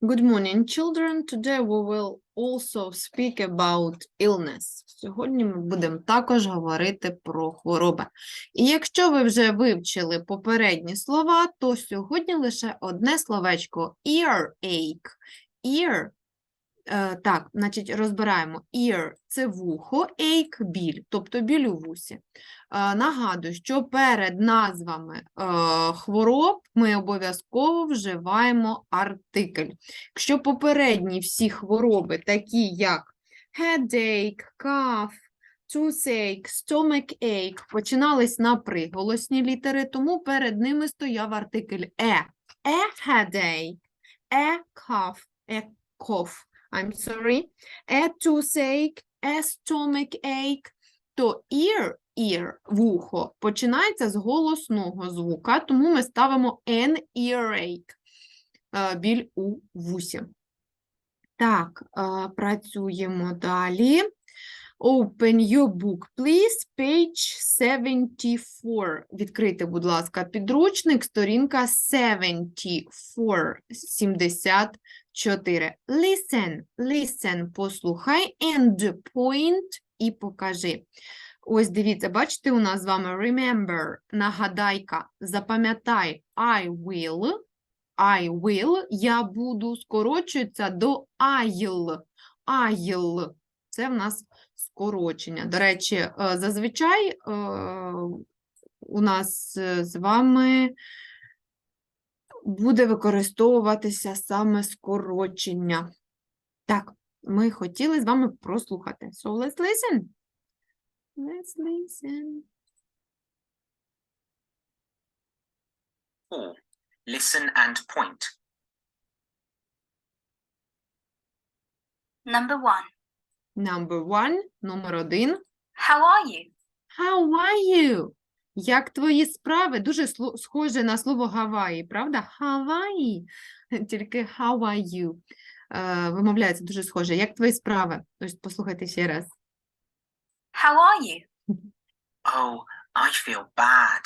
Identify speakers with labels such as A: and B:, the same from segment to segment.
A: Good morning, children. Today we will also speak about illness. Сьогодні ми будемо також говорити про хвороби. І якщо ви вже вивчили попередні слова, то сьогодні лише одне словечко earache. Ear, так, значить, розбираємо. Ear – це вухо, ache – біль, тобто біль у вусі. Е, Нагадую, що перед назвами е, хвороб ми обов'язково вживаємо артикль. Якщо попередні всі хвороби, такі як headache, cough, toothache, stomachache, починались на приголосні літери, тому перед ними стояв артикль е. A headache, a cough, a cough, I'm sorry, a toothache, a stomachache, то ear, ear, вухо, починається з голосного звука, тому ми ставимо an earache, е, біль у вусі. Так, е, працюємо далі. Open your book, please, page 74. Відкрийте, будь ласка, підручник, сторінка 74, 74. Listen, listen, послухай, and point. І покажи. Ось дивіться, бачите, у нас з вами remember, нагадайка, запам'ятай, I will, I will, я буду, скорочується до I'll, I'll. Це в нас скорочення. До речі, е, зазвичай е, у нас е, з вами буде використовуватися саме скорочення. Так, ми хотіли з вами прослухати. So let's listen. Let's listen.
B: Four. Listen and point.
C: Number one,
A: Number one, номер один.
C: how are you?
A: How are you? Як твої справи? Дуже схоже на слово Гаваї, правда? Hawaii. Тільки how are you? Вимовляється дуже схоже. Як твої справи? Ось послухайте ще раз.
C: How are you?
B: Oh, I feel bad.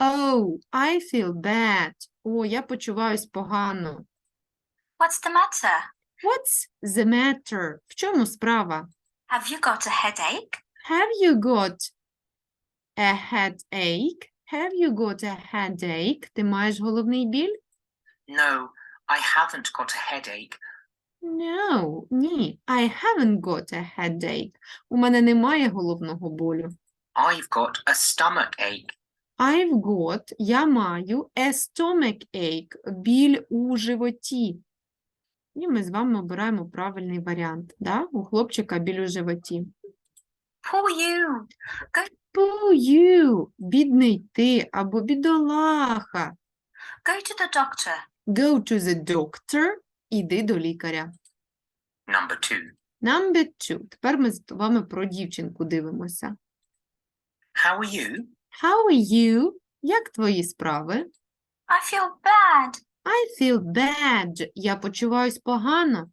A: Oh, I feel bad. О, я почуваюсь погано.
C: What's the matter?
A: What's the matter? В чому справа?
C: Have you got a headache?
A: Have you got a headache? Have you got a headache? Ти маєш головний біль?
B: No, I haven't got a headache.
A: No, ні. I haven't got a headache. У мене немає головного болю.
B: I've got a stomach ache.
A: I've got, я маю a stomach ache, біль у животі. І ми з вами обираємо правильний варіант. Да? У хлопчика біль у животі.
C: Poor you.
A: Poor you, бідний ти або бідолаха.
C: Go to the doctor.
A: Go to the doctor, іди до лікаря.
B: Number two.
A: Number two. Тепер ми з вами про дівчинку дивимося.
B: How are you?
A: How are you? Як твої справи?
C: I feel bad.
A: I feel bad. Я почуваюсь погано.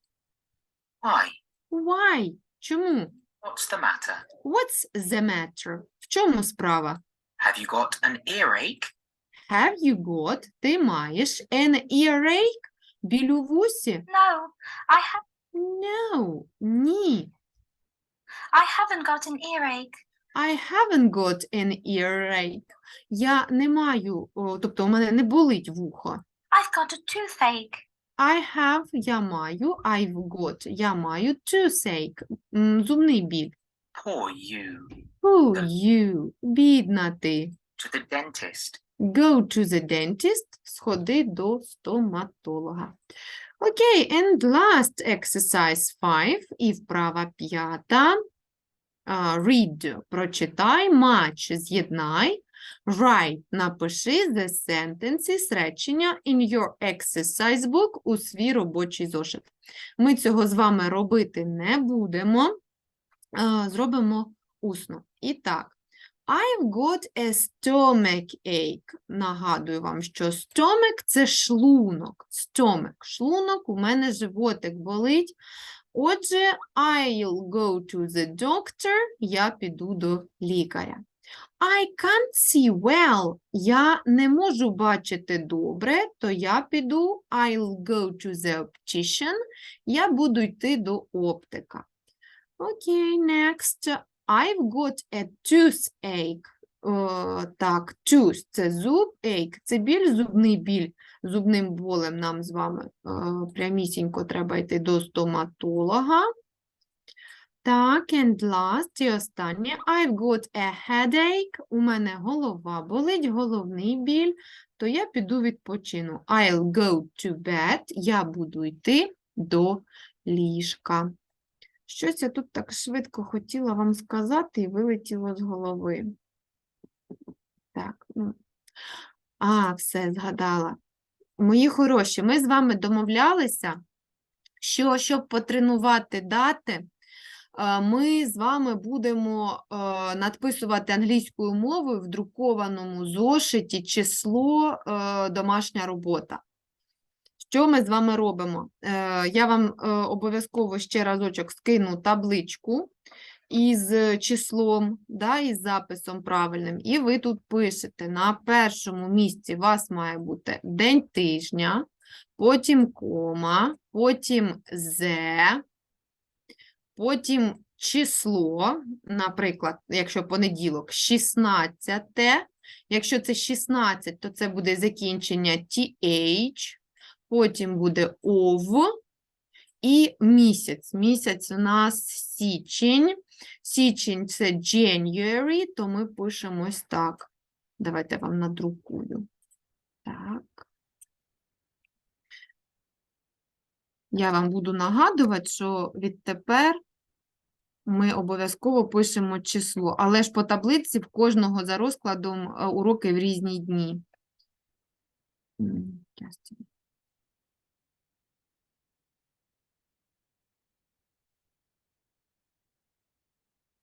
B: Why?
A: Why? Чому?
B: What's the matter?
A: What's the matter? В чому справа?
B: Have you got an earache?
A: Have you got? Ти маєш an earache? Біль у вусі?
C: No, I have.
A: No. Ні.
C: I haven't got an earache.
A: I haven't got an earache. Я не маю, о, тобто у мене не болить вухо.
C: I've got a toothache.
A: I have, я маю, I've got, я маю toothache, м, зубний біль.
B: Poor you.
A: Who you, бідна ти.
B: To the dentist.
A: Go to the dentist, сходи до стоматолога. Окей, and last exercise 5 і вправа п'ята. А, read, прочитай, match, з'єднай, write, напиши the sentences, речення in your exercise book у свій робочий зошит. Ми цього з вами робити не будемо, зробимо усно. І так, I've got a stomach ache. Нагадую вам, що stomach – це шлунок. Stomach – шлунок, у мене животик болить. Отже, I'll go to the doctor, я піду до лікаря. I can't see well. Я не можу бачити добре, то я піду I'll go to the optician. Я буду йти до оптика. Окей, next. I've got a toothache. О, так, tooth – це зуб, ache – це біль, зубний біль. Зубним болем нам з вами е, прямісінько треба йти до стоматолога. Так, and last, і останнє. I've got a headache. У мене голова болить, головний біль, то я піду відпочину. I'll go to bed. Я буду йти до ліжка. Щось я тут так швидко хотіла вам сказати і вилетіло з голови. Так, ну. А, все, згадала. Мої хороші, ми з вами домовлялися, що щоб потренувати дати, ми з вами будемо надписувати англійською мовою в друкованому зошиті число домашня робота. Що ми з вами робимо? Е, Я вам е, обов'язково ще разочок скину табличку із числом, да, із записом правильним, і ви тут пишете, на першому місці у вас має бути день тижня, потім кома, потім зе, потім число, наприклад, якщо понеділок, 16, якщо це 16, то це буде закінчення th, потім буде ов і місяць. Місяць у нас січень. Січень це January, то ми пишемо ось так. Давайте вам надрукую. Так. Я вам буду нагадувати, що відтепер ми обов'язково пишемо число, але ж по таблиці в кожного за розкладом е, уроки в різні дні.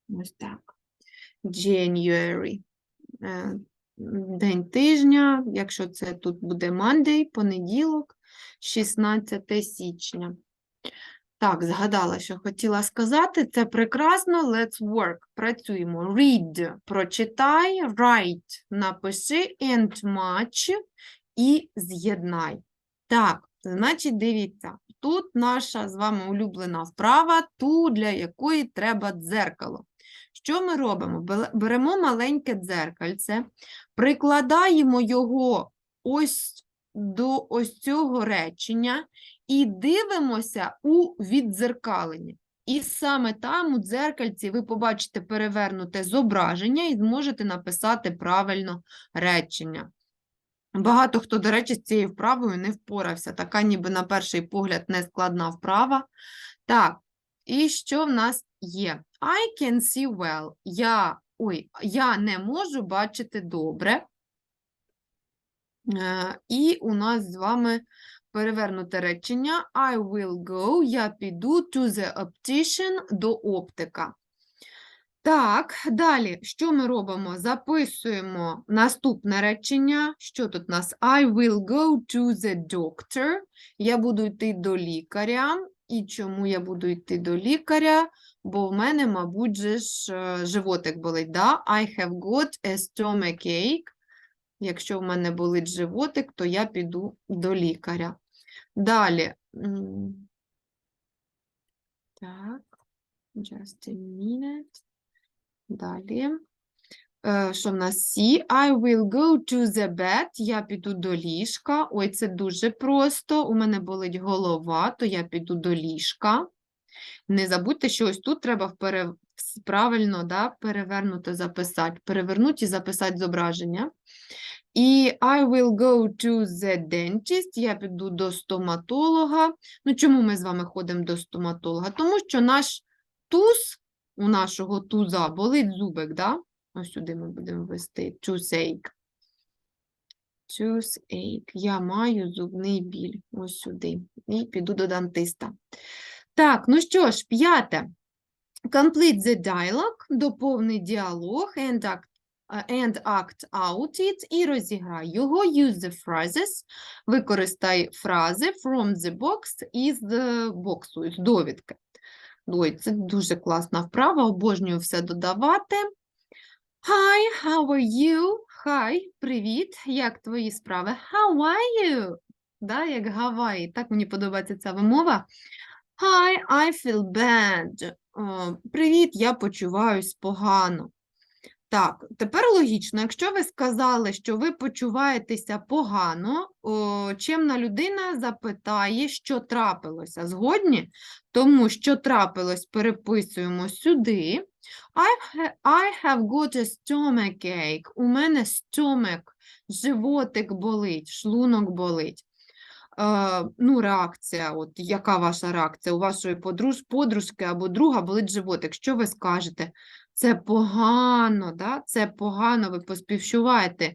A: Ось так. January. Е, День тижня, якщо це тут буде Monday, понеділок, 16 січня. Так, згадала, що хотіла сказати. Це прекрасно. Let's work. Працюємо. Read – прочитай, write – напиши, and match – і з'єднай. Так, значить, дивіться, тут наша з вами улюблена вправа, ту, для якої треба дзеркало. Що ми робимо? Беремо маленьке дзеркальце, прикладаємо його ось до ось цього речення і дивимося у віддзеркалення. І саме там у дзеркальці ви побачите перевернуте зображення і зможете написати правильно речення. Багато хто, до речі, з цією вправою не впорався. Така ніби на перший погляд нескладна вправа. Так, і що в нас є? I can see well. Я, ой, я не можу бачити добре. Е, І у нас з вами перевернуте речення. I will go. Я піду to the optician до оптика. Так, далі, що ми робимо? Записуємо наступне речення. Що тут у нас? I will go to the doctor. Я буду йти до лікаря. І чому я буду йти до лікаря? Бо в мене, мабуть, ж е, животик болить. Да? I have got a stomach ache. Якщо в мене болить животик, то я піду до лікаря. Далі. Так, just a minute. Далі. Е, Що в нас C? I will go to the bed. Я піду до ліжка. Ой, це дуже просто. У мене болить голова, то я піду до ліжка. Не забудьте, що ось тут треба впере... правильно да, перевернуто записати. Перевернути і записати зображення. І I will go to the dentist. Я піду до стоматолога. Ну, чому ми з вами ходимо до стоматолога? Тому що наш туз, у нашого туза болить зубик, да? Ось сюди ми будемо ввести toothache. Toothache. Я маю зубний біль. Ось сюди. І піду до дантиста. Так, ну що ж, п'яте. Complete the dialogue, доповни діалог and act, е, and act out it і розіграй його. Use the phrases, використай фрази from the box із е, боксу, з довідки. Ой, це дуже класна вправа, обожнюю все додавати. Hi, how are you? Hi, привіт. Як твої справи? How are you? Да, як Гаваї. Так мені подобається ця вимова. Hi, I feel bad. О, привіт, я почуваюсь погано. Так, тепер логічно, якщо ви сказали, що ви почуваєтеся погано, о, чемна людина запитає, що трапилося. Згодні? Тому що трапилось, переписуємо сюди. I, have got a stomachache. У мене stomach, животик болить, шлунок болить. Ну, реакція, от яка ваша реакція? У вашої подруж, подружки або друга болить животик. Що ви скажете? Це погано, да? це погано, ви поспівчуваєте.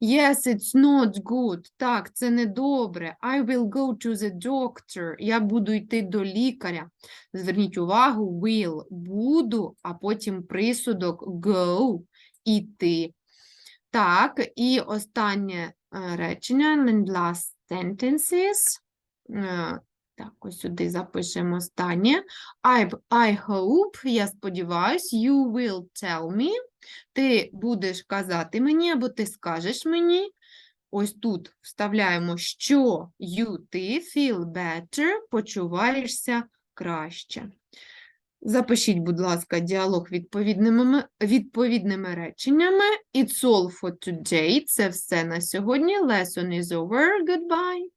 A: Yes, it's not good. Так, це недобре. I will go to the doctor. Я буду йти до лікаря. Зверніть увагу, will – буду, а потім присудок go – іти. Так, і останнє е, речення, and last sentences. Е, Так, ось сюди запишемо останнє. I, I hope, я сподіваюсь, you will tell me. Ти будеш казати мені, або ти скажеш мені. Ось тут вставляємо, що you, ти feel better, почуваєшся краще. Запишіть, будь ласка, діалог відповідними, відповідними реченнями. It's all for today. Це все на сьогодні. Lesson is over. Goodbye.